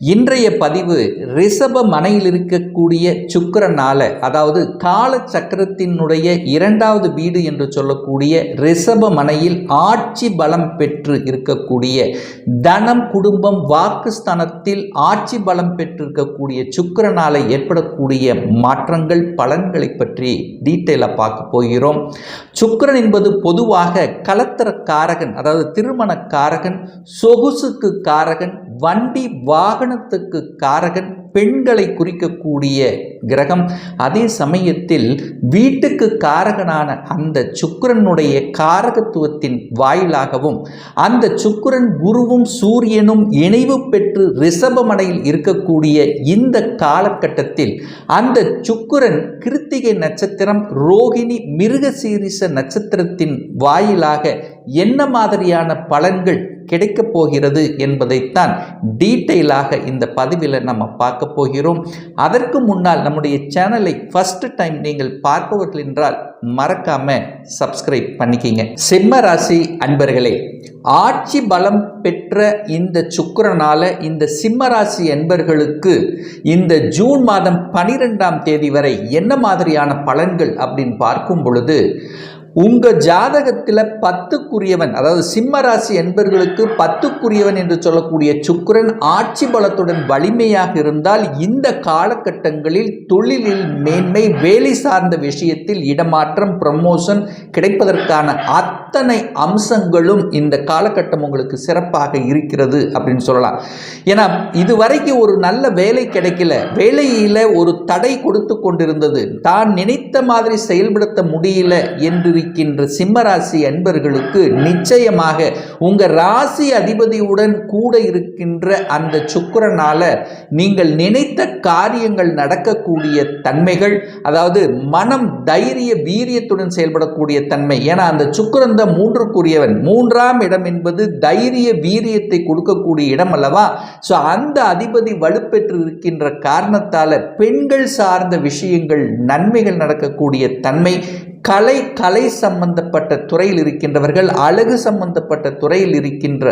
இன்றைய பதிவு ரிஷப மனையில் இருக்கக்கூடிய சுக்கரனால அதாவது கால சக்கரத்தினுடைய இரண்டாவது வீடு என்று சொல்லக்கூடிய ரிஷப மனையில் ஆட்சி பலம் பெற்று இருக்கக்கூடிய தனம் குடும்பம் வாக்குஸ்தானத்தில் ஆட்சி பலம் பெற்றிருக்கக்கூடிய சுக்கரனால ஏற்படக்கூடிய மாற்றங்கள் பலன்களை பற்றி டீட்டெயிலாக பார்க்க போகிறோம். சுக்கரன் என்பது பொதுவாக கலத்தர காரகன் அதாவது திருமண காரகன் சொகுசுக்கு காரகன் வண்டி வாகனத்துக்கு காரகன் பெண்களை குறிக்கக்கூடிய கிரகம். அதே சமயத்தில் வீட்டுக்கு காரகனான அந்த சுக்கரனுடைய காரகத்துவத்தின் வாயிலாகவும் அந்த சுக்கரன் குருவும் சூரியனும் இணைவு பெற்று ரிஷபமனையில் இருக்கக்கூடிய இந்த காலகட்டத்தில் அந்த சுக்கரன் கிருத்திகை நட்சத்திரம் ரோகிணி மிருகசீரிச நட்சத்திரத்தின் வாயிலாக என்ன மாதிரியான பலன்கள் கிடைக்கப் போகிறது என்பதைத்தான் டீட்டெயிலாக இந்த பதிவில் நம்ம பார்க்க போகிறோம். அதற்கு முன்னால் நம்முடைய சேனலை ஃபஸ்ட்டு டைம் நீங்கள் பார்ப்பவர்கள் என்றால் மறக்காம சப்ஸ்கிரைப் பண்ணிக்கிங்க. சிம்ம ராசி அன்பர்களே ஆட்சி பலம் பெற்ற இந்த சுக்கரனால இந்த சிம்ம ராசி அன்பர்களுக்கு இந்த ஜூன் மாதம் பனிரெண்டாம் தேதி வரை என்ன மாதிரியான பலன்கள் அப்படின்னு பார்க்கும் பொழுது உங்கள் ஜாதகத்தில் பத்துக்குரியவன் அதாவது சிம்ம ராசி என்பர்களுக்கு பத்துக்குரியவன் என்று சொல்லக்கூடிய சுக்கரன் ஆட்சி பலத்துடன் வலிமையாக இருந்தால் இந்த காலகட்டங்களில் தொழிலில் மேன்மை வேலை சார்ந்த விஷயத்தில் இடமாற்றம் ப்ரமோஷன் கிடைப்பதற்கான அத்தனை அம்சங்களும் இந்த காலகட்டம் உங்களுக்கு சிறப்பாக இருக்கிறது அப்படின்னு சொல்லலாம். ஏன்னா இதுவரைக்கும் ஒரு நல்ல வேலை கிடைக்கல. வேலையில் ஒரு தடை கொடுத்து கொண்டிருந்தது. தான் நினைத்த மாதிரி செயல்படுத்த முடியல என்று இருக்கின்ற சிம்மராசி அன்பர்களுக்கு நிச்சயமாக உங்க ராசி அதிபதியுடன் கூட இருக்கின்ற அந்த சுக்கிரனால நீங்கள் நினைத்த காரியங்கள் நடக்கக்கூடிய தன்மைகள் அதாவது மனம் தைரிய வீரியத்துடன் செயல்படக்கூடிய தன்மை. ஏன்னா அந்த சுக்கரந்த மூன்றுக்குரியவன். மூன்றாம் இடம் என்பது தைரிய வீரியத்தை கொடுக்கக்கூடிய இடம் அல்லவா? ஸோ அந்த அதிபதி வலுப்பெற்று இருக்கின்ற காரணத்தால் பெண்கள் சார்ந்த விஷயங்கள் நன்மைகள் நடக்கக்கூடிய தன்மை கலை கலை சம்பந்தப்பட்ட துறையில் இருக்கின்றவர்கள் அழகு சம்பந்தப்பட்ட துறையில் இருக்கின்ற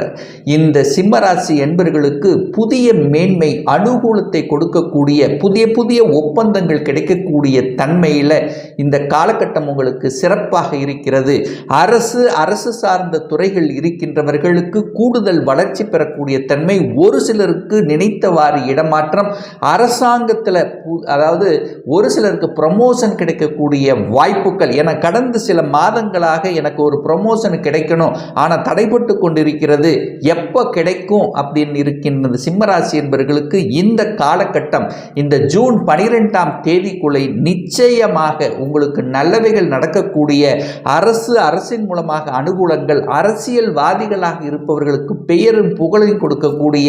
இந்த சிம்மராசி என்பர்களுக்கு புதிய மேன்மை அனுகூலத்தை கொடுக்கக்கூடிய புதிய புதிய ஒப்பந்தங்கள் கிடைக்கக்கூடிய தன்மையில் இந்த காலகட்டம் உங்களுக்கு சிறப்பாக இருக்கிறது. அரசு அரசு சார்ந்த துறைகள் இருக்கின்றவர்களுக்கு கூடுதல் வளர்ச்சி பெறக்கூடிய தன்மை ஒரு சிலருக்கு நினைத்தவாறு இடமாற்றம் அரசாங்கத்தில் அதாவது ஒரு சிலருக்கு ப்ரமோஷன் கிடைக்கக்கூடிய வாய்ப்புகள் என கடந்த சில மாதங்களாக எனக்கு ஒரு ப்ரொமோஷன் கிடைக்கணும். ஆனால் தடைப்பட்டு கொண்டிருக்கிறது. எப்போ கிடைக்கும் அப்படின்னு இருக்கின்றது சிம்மராசி என்பவர்களுக்கு இந்த காலகட்டம் இந்த ஜூன் பனிரெண்டாம் தேதிக்குள்ளே நிச்சயமாக உங்களுக்கு நல்லவைகள் நடக்கக்கூடிய அரசு அரசின் மூலமாக அனுகூலங்கள் அரசியல்வாதிகளாக இருப்பவர்களுக்கு பெயரும் புகழையும் கொடுக்கக்கூடிய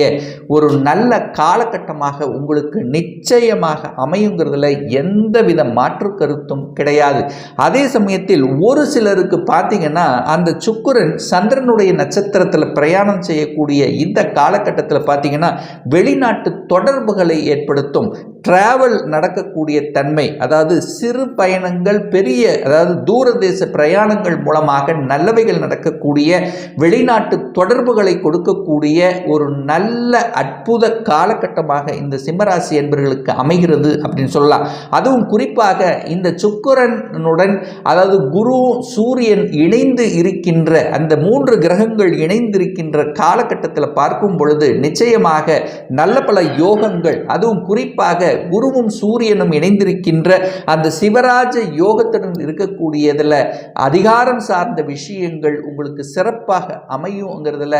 ஒரு நல்ல காலகட்டமாக உங்களுக்கு நிச்சயமாக அமையுங்கிறதுல எந்தவித மாற்று கருத்தும் கிடையாது. அதே சமயத்தில் ஒரு சிலருக்கு பார்த்தீங்கன்னா அந்த சுக்குரன் சந்திரனுடைய நட்சத்திரத்தில் பிரயாணம் செய்யக்கூடிய இந்த காலகட்டத்தில் பார்த்தீங்கன்னா வெளிநாட்டு தொடர்புகளை ஏற்படுத்தும் டிராவல் நடக்கக்கூடிய தன்மை அதாவது சிறு பயணங்கள் பெரிய அதாவது தூரதேச பிரயாணங்கள் மூலமாக நல்லவைகள் நடக்கக்கூடிய வெளிநாட்டு தொடர்புகளை கொடுக்கக்கூடிய ஒரு நல்ல அற்புத காலகட்டமாக இந்த சிம்மராசி என்பவர்களுக்கு அமைகிறது அப்படின்னு சொல்லலாம். அதுவும் குறிப்பாக இந்த சுக்கரனுடன் அதாவது குரு சூரியன் இணைந்து இருக்கின்ற அந்த மூன்று கிரகங்கள் இணைந்திருக்கின்ற காலகட்டத்தில் பார்க்கும் பொழுது நிச்சயமாக நல்ல பல யோகங்கள் அதுவும் குறிப்பாக குருவும் சூரியனும் இணைந்திருக்கின்ற அந்த சிவராஜ யோகத்துடன் இருக்கக்கூடியதில் அதிகாரம் சார்ந்த விஷயங்கள் உங்களுக்கு சிறப்பாக அமையுங்கிறதுல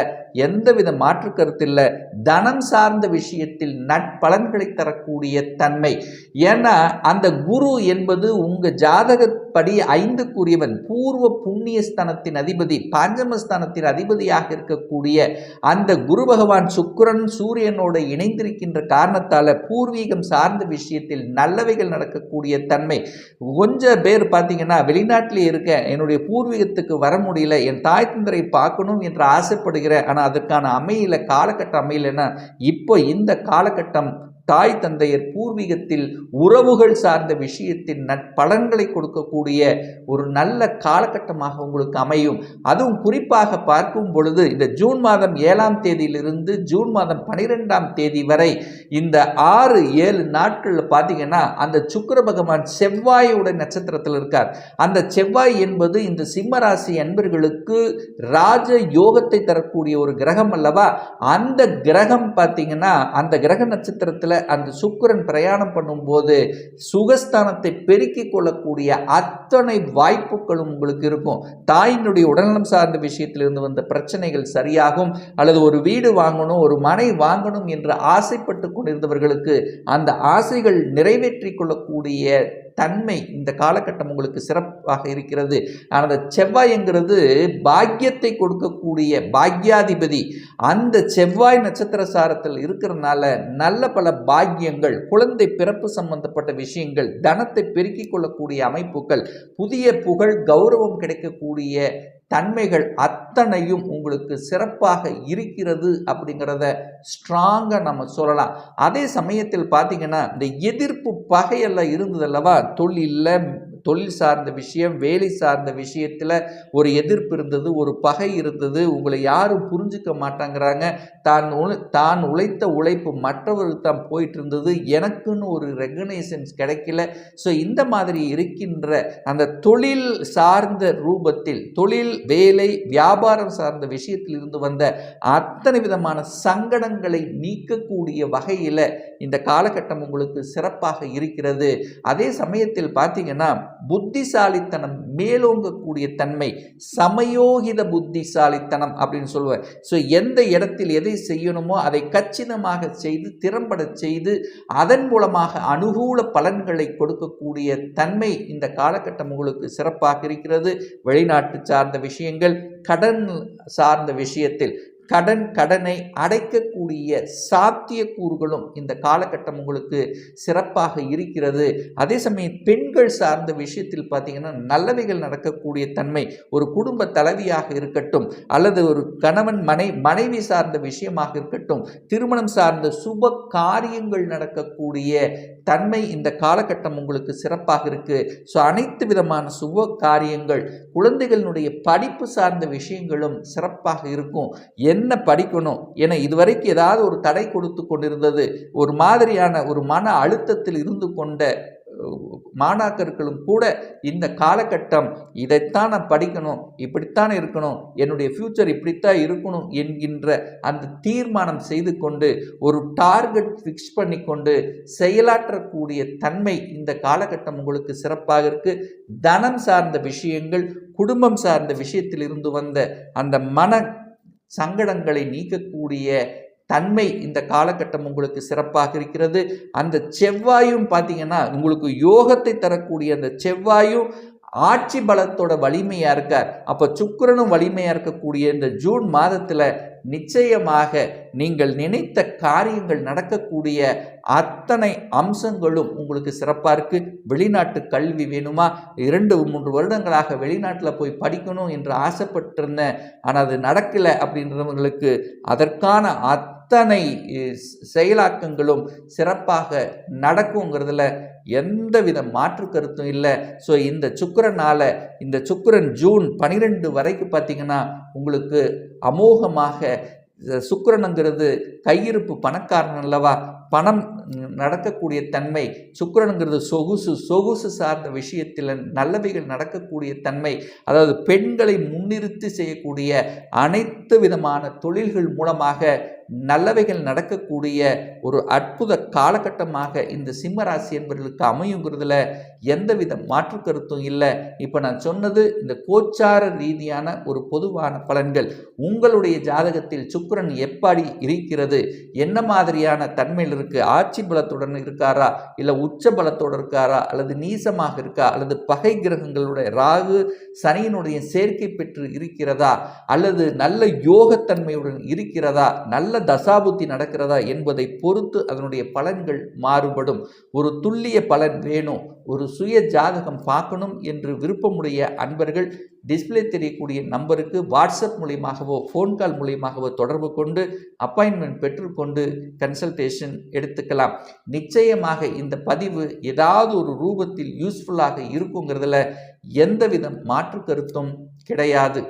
எந்தவித மாற்று கருத்தில் தனம் சார்ந்த விஷயத்தில் நட்பலன்களை தரக்கூடிய தன்மை. ஏன்னா அந்த குரு என்பது உங்கள் ஜாதகப்படி ஐந்துக்குரியவன். பூர்வ புண்ணியஸ்தானத்தின் அதிபதி பாஞ்சமஸ்தானத்தின் அதிபதியாக இருக்கக்கூடிய அந்த குரு பகவான் சுக்கரன் சூரியனோடு இணைந்திருக்கின்ற காரணத்தால் பூர்வீகம் சார் சார்ந்த விஷயத்தில் நல்லவைகள் நடக்கக்கூடிய தன்மை. கொஞ்சம் பேர் பார்த்தீங்கன்னா வெளிநாட்டிலே இருக்க என்னுடைய பூர்வீகத்துக்கு வர முடியல என் தாய் தந்தரை பார்க்கணும் என்று ஆசைப்படுகிறேன் ஆனால் அதற்கான அமையில காலகட்டம் அமையலன்னா இப்போ இந்த காலகட்டம் தாய் தந்தையர் பூர்வீகத்தில் உறவுகள் சார்ந்த விஷயத்தின் நற்பலன்களை கொடுக்கக்கூடிய ஒரு நல்ல காலகட்டமாக உங்களுக்கு அமையும். அதுவும் குறிப்பாக பார்க்கும் பொழுது இந்த ஜூன் மாதம் ஏழாம் தேதியிலிருந்து ஜூன் மாதம் பனிரெண்டாம் தேதி வரை இந்த ஆறு ஏழு நாட்களில் பார்த்தீங்கன்னா அந்த சுக்கர பகவான் செவ்வாயுடைய நட்சத்திரத்தில் இருக்கார். அந்த செவ்வாய் என்பது இந்த சிம்ம ராசி அன்பர்களுக்கு ராஜ யோகத்தை தரக்கூடிய ஒரு கிரகம் அல்லவா? அந்த கிரகம் பார்த்தீங்கன்னா அந்த கிரக நட்சத்திரத்தில் அந்த சுக்கிரன் பிரயாணம் பண்ணும்போது சுகஸ்தானத்தை பெருக்கிக் கொள்ளக்கூடிய அத்தனை வாய்ப்புகளும் உங்களுக்கு இருக்கும். தாயினுடைய உடல்நலம் சார்ந்த விஷயத்திலிருந்து வந்த பிரச்சனைகள் சரியாகும். அல்லது ஒரு வீடு வாங்கணும் ஒரு மனை வாங்கணும் என்று ஆசைப்பட்டு கொண்டிருந்தவர்களுக்கு அந்த ஆசைகள் நிறைவேற்றி கொள்ளக்கூடிய தன்மை இந்த காலகட்டம் உங்களுக்கு சிறப்பாக இருக்கிறது. அந்த செவ்வாய்ங்கிறது பாக்கியத்தை கொடுக்கக்கூடிய பாக்யாதிபதி. அந்த செவ்வாய் நட்சத்திர சாரத்தில் இருக்கிறதுனால நல்ல பல பாக்கியங்கள் குழந்தை பிறப்பு சம்பந்தப்பட்ட விஷயங்கள் தனத்தை பெருக்கிக் கொள்ளக்கூடிய அமைப்புகள் புதிய புகழ் கௌரவம் கிடைக்கக்கூடிய தன்மைகள் அத்தனையும் உங்களுக்கு சிறப்பாக இருக்கிறது அப்படிங்கிறத ஸ்ட்ராங்காக நம்ம சொல்லலாம். அதே சமயத்தில் பார்த்தீங்கன்னா இந்த எதிர்ப்பு பகையெல்லாம் இருந்ததல்லவா தொழிலில் தொழில் சார்ந்த விஷயம் வேலை சார்ந்த விஷயத்தில் ஒரு எதிர்ப்பு இருந்தது ஒரு பகை இருந்தது உங்களை யாரும் புரிஞ்சுக்க மாட்டாங்கிறாங்க. தான் உழை தான் உழைத்த உழைப்பு மற்றவருக்கு தான் போயிட்டு இருந்தது எனக்குன்னு ஒரு ரெகனைசன்ஸ் கிடைக்கல. ஸோ இந்த மாதிரி இருக்கின்ற அந்த தொழில் சார்ந்த ரூபத்தில் தொழில் வேலை வியாபாரம் சார்ந்த விஷயத்தில் இருந்து வந்த அத்தனை விதமான சங்கடங்களை நீக்கக்கூடிய வகையில் இந்த காலகட்டம் உங்களுக்கு சிறப்பாக இருக்கிறது. அதே சமயத்தில் பார்த்தீங்கன்னா புத்திசாலித்தனம் மேலோங்கக்கூடிய தன்மை சமயோகித புத்திசாலித்தனம் அப்படின்னு சொல்லுவார். ஸோ எந்த இடத்தில் எதை செய்யணுமோ அதை கச்சிதமாக செய்து திறம்பட செய்து அதன் மூலமாக அனுகூல பலன்களை கொடுக்கக்கூடிய தன்மை இந்த காலகட்டம் உங்களுக்கு சிறப்பாக இருக்கிறது. வெளிநாட்டு சார்ந்த விஷயங்கள் கடன் சார்ந்த விஷயத்தில் கடன் கடனை அடைக்கக்கூடிய சாத்தியக்கூறுகளும் இந்த காலகட்டம் உங்களுக்கு சிறப்பாக இருக்கிறது. அதே சமயம் பெண்கள் சார்ந்த விஷயத்தில் பார்த்தீங்கன்னா நல்லவைகள் நடக்கக்கூடிய தன்மை ஒரு குடும்ப தலைவியாக இருக்கட்டும் அல்லது ஒரு கணவன் மனை மனைவி சார்ந்த விஷயமாக இருக்கட்டும் திருமணம் சார்ந்த சுப காரியங்கள் நடக்கக்கூடிய தன்மை இந்த காலகட்டம் உங்களுக்கு சிறப்பாக இருக்கு. ஸோ அனைத்து விதமான சுப காரியங்கள் குழந்தைகளினுடைய படிப்பு சார்ந்த விஷயங்களும் சிறப்பாக இருக்கும். என்ன படிக்கணும்? என இதுவரைக்கும் ஏதாவது ஒரு தடை கொடுத்து கொண்டிருந்தது. ஒரு மாதிரியான ஒரு மன அழுத்தத்தில் இருந்து கொண்ட மாணாக்கர்களும் கூட இந்த காலகட்டம் இதைத்தான் நான் படிக்கணும் இப்படித்தான் இருக்கணும் என்னுடைய ஃப்யூச்சர் இப்படித்தான் இருக்கணும் என்கின்ற அந்த தீர்மானம் செய்து கொண்டு ஒரு டார்கெட் ஃபிக்ஸ் பண்ணி கொண்டு செயலாற்றக்கூடிய தன்மை இந்த காலகட்டம் உங்களுக்கு சிறப்பாக இருக்கு. தனம் சார்ந்த விஷயங்கள் குடும்பம் சார்ந்த விஷயத்தில் இருந்து வந்த அந்த மன சங்கடங்களை நீக்கக்கூடிய தன்மை இந்த காலகட்டம் உங்களுக்கு சிறப்பாக இருக்கிறது. அந்த செவ்வாயும் பார்த்தீங்கன்னா உங்களுக்கு யோகத்தை தரக்கூடிய அந்த செவ்வாயும் ஆட்சி பலத்தோட வலிமையாக இருக்கார். அப்போ சுக்கரனும் வலிமையாக இருக்கக்கூடிய இந்த ஜூன் மாதத்தில் நிச்சயமாக நீங்கள் நினைத்த காரியங்கள் நடக்கக்கூடிய அத்தனை அம்சங்களும் உங்களுக்கு சிறப்பாக இருக்குது வெளிநாட்டு கல்வி வேணுமா? இரண்டு மூன்று வருடங்களாக வெளிநாட்டில் போய் படிக்கணும் என்று ஆசைப்பட்டிருந்தேன் ஆனால் அது நடக்கலை அப்படின்றவங்களுக்கு அதற்கான அத்தனை செயலாக்கங்களும் சிறப்பாக நடக்குங்கிறதுல எந்தவித மாற்று கருத்தும் இல்லை. ஸோ இந்த சுக்கரனால் இந்த சுக்கரன் ஜூன் பனிரெண்டு வரைக்கும் பார்த்தீங்கன்னா உங்களுக்கு அமோகமாக சுக்கரனுங்கிறது கையிருப்பு பணக்காரன் அல்லவா? பணம் நடக்கக்கூடிய தன்மை சுக்கரனுங்கிறது சொகுசு சொகுசு சார்ந்த விஷயத்தில் நல்லவைகள் நடக்கக்கூடிய தன்மை அதாவது பெண்களை முன்னிறுத்தி செய்யக்கூடிய அனைத்து விதமான தொழில்கள் மூலமாக நல்லவைகள் நடக்கக்கூடிய ஒரு அற்புத காலகட்டமாக இந்த சிம்மராசி என்பவர்களுக்கு அமையுங்கிறதுல எந்தவித மாற்று கருத்தும் இல்லை. இப்போ நான் சொன்னது இந்த கோச்சார ரீதியான ஒரு பொதுவான பலன்கள். உங்களுடைய ஜாதகத்தில் சுக்கரன் எப்படி இருக்கிறது? என்ன மாதிரியான தன்மையில் இருக்கு? ஆட்சி பலத்துடன் இருக்காரா? இல்லை உச்ச பலத்தோடு இருக்காரா? அல்லது நீசமாக இருக்கா? அல்லது பகை கிரகங்களுடைய ராகு சனியினுடைய சேர்க்கை பெற்று இருக்கிறதா? அல்லது நல்ல யோகத்தன்மையுடன் இருக்கிறதா? நல்ல தசாபுத்தி நடக்கிறதா? என்பதை பொறுத்து அதனுடைய பலன்கள் மாறுபடும். ஒரு துல்லிய பலன் வேணும். ஒரு சுய ஜாதகம் பார்க்கணும் என்று விருப்பமுடைய அன்பர்கள் டிஸ்ப்ளே தெரியக்கூடிய நம்பருக்கு வாட்ஸ்அப் மூலியமாகவோ ஃபோன் கால் மூலியமாகவோ தொடர்பு கொண்டு அப்பாயின்மெண்ட் பெற்றுக்கொண்டு கன்சல்டேஷன் எடுத்துக்கலாம். நிச்சயமாக இந்த பதிவு ஏதாவது ஒரு ரூபத்தில் யூஸ்ஃபுல்லாக இருக்குங்கிறதுல எந்தவித மாற்று கருத்தும் கிடையாது.